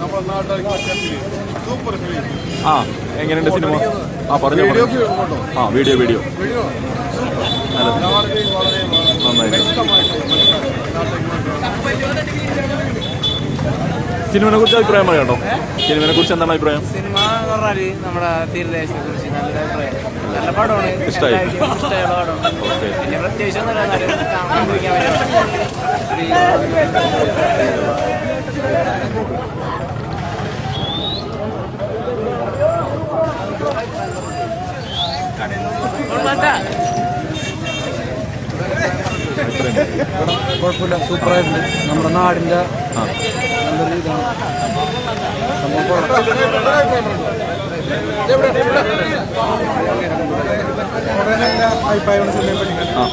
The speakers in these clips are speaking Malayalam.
നമ്മുടെ നാട്ടിലേക്ക് സൂപ്പർ ഫിലിം ആ എങ്ങനെയുണ്ട് സിനിമ ആ പറഞ്ഞു വീഡിയോ. ആ വീഡിയോ വീഡിയോ വീഡിയോ സിനിമനെ കുറിച്ച് അഭിപ്രായം പറയാം കേട്ടോ. സിനിമനെ കുറിച്ച് എന്താണ് അഭിപ്രായം? സിനിമ പറഞ്ഞാൽ നമ്മുടെ തീരദേശത്തെ കുറിച്ച് നല്ല അഭിപ്രായം. നല്ല പടമാണ്. ഇഷ്ടമുള്ള പിന്നെ പ്രത്യേകിച്ച് ഒന്നും എന്നാലും കുഴപ്പമില്ല സൂപ്പറായിട്ടുണ്ട് നമ്മുടെ നാടിന്റെ നല്ലൊരു ഇതാണ്. നല്ല അഭിപ്രായമാണ് സിനിമയെ പറ്റി ആ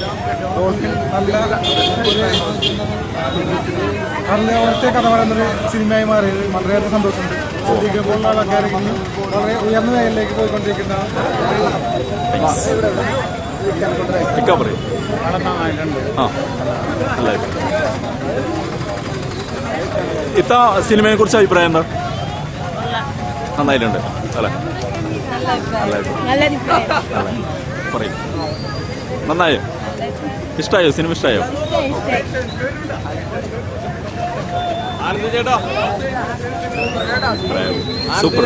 നല്ല ഒറ്റ കഥ പറയുന്നൊരു സിനിമയായി മാറിയത് വളരെയേറെ സന്തോഷമുണ്ട്. ശ്രദ്ധിക്കാൻ പോകുന്ന ആൾക്കാരെങ്കിലും വളരെ ഉയർന്ന മേഖലയിലേക്ക് പോയിക്കൊണ്ടിരിക്കുന്ന നിൽക്കാൻ ആ. ഇത്ത സിനിമയെ കുറിച്ച് അഭിപ്രായം എന്താ? നന്നായിട്ടുണ്ട്. അല്ലേ? പറയും. നന്നായോ? ഇഷ്ടായോ? സിനിമ ഇഷ്ടായോ? സൂപ്പർ.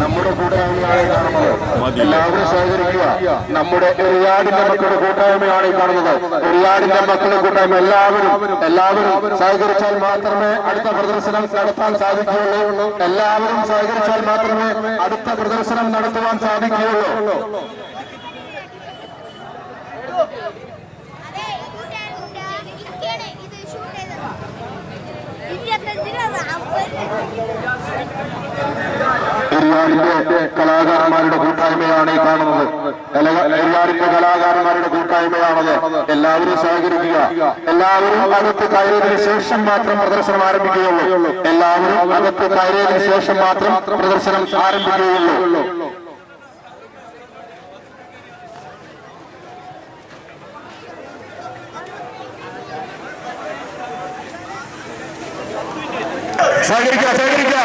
നമ്മുടെ കൂട്ടായ്മയാണ് കാണുന്നത്. എല്ലാവരും സഹകരിക്കുക. നമ്മുടെ എറിയാടിന്റെ മക്കളുടെ കൂട്ടായ്മയാണ് ഈ കാണുന്നത്. എറിയാടിന്റെ മക്കളുടെ കൂട്ടായ്മ. എല്ലാവരും എല്ലാവരും സഹകരിച്ചാൽ മാത്രമേ അടുത്ത പ്രദർശനം നടത്താൻ സാധിക്കുകയുള്ളൂ. എല്ലാവരും സഹകരിച്ചാൽ മാത്രമേ അടുത്ത പ്രദർശനം നടത്തുവാൻ സാധിക്കുകയുള്ളൂ. എരിയാടിന്റെ കലാകാരന്മാരുടെ കൂട്ടായ്മയാണ് ഈ കാണുന്നത്. എല്ലാവരുടെ കലാകാരന്മാരുടെ കൂട്ടായ്മയാണത്. എല്ലാവരും സഹകരിക്കുക. എല്ലാവരും അകത്ത് കയറിയതിനു ശേഷം മാത്രം പ്രദർശനം ആരംഭിക്കുകയുള്ളൂ. എല്ലാവരും അകത്ത് കയറിയതിനു ശേഷം മാത്രം പ്രദർശനം ആരംഭിക്കുകയുള്ളൂ. സഹകരിക്കുക സഹകരിക്കുക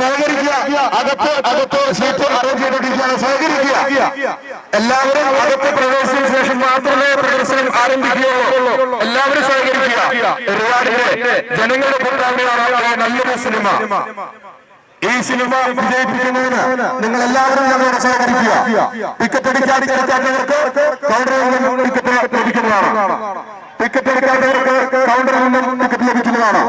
സഹകരിക്കുക. അകത്ത് അകത്ത് സീറ്റ് അറേഞ്ച് ചെയ്തിട്ടിരിക്കുകയാണ് സഹകരിക്കുക. എല്ലാവരും അകത്ത് പ്രവേശിച്ചതിനു ശേഷം മാത്രമേ പ്രദർശനം ആരംഭിക്കുകയുള്ളൂ. എല്ലാവരും സഹകരിക്കുക. ഒരുപാടിലെ ജനങ്ങളുടെ ഈ നല്ലൊരു സിനിമ. ഈ സിനിമ വിജയിപ്പിക്കുന്നതിന് നിങ്ങൾ എല്ലാവരും ഞങ്ങളോട് സഹകരിക്കുക. ടിക്കറ്റ് അടിക്കാൻ കിടക്കാത്തവർക്ക് കൗണ്ടറിൽ നിന്നും ടിക്കറ്റ് ലഭിക്കുന്നതാണ്. ടിക്കറ്റ് എടുക്കാത്തവർക്ക് കൗണ്ടറിൽ നിന്നും ടിക്കറ്റ് ലഭിക്കുന്നതാണ്.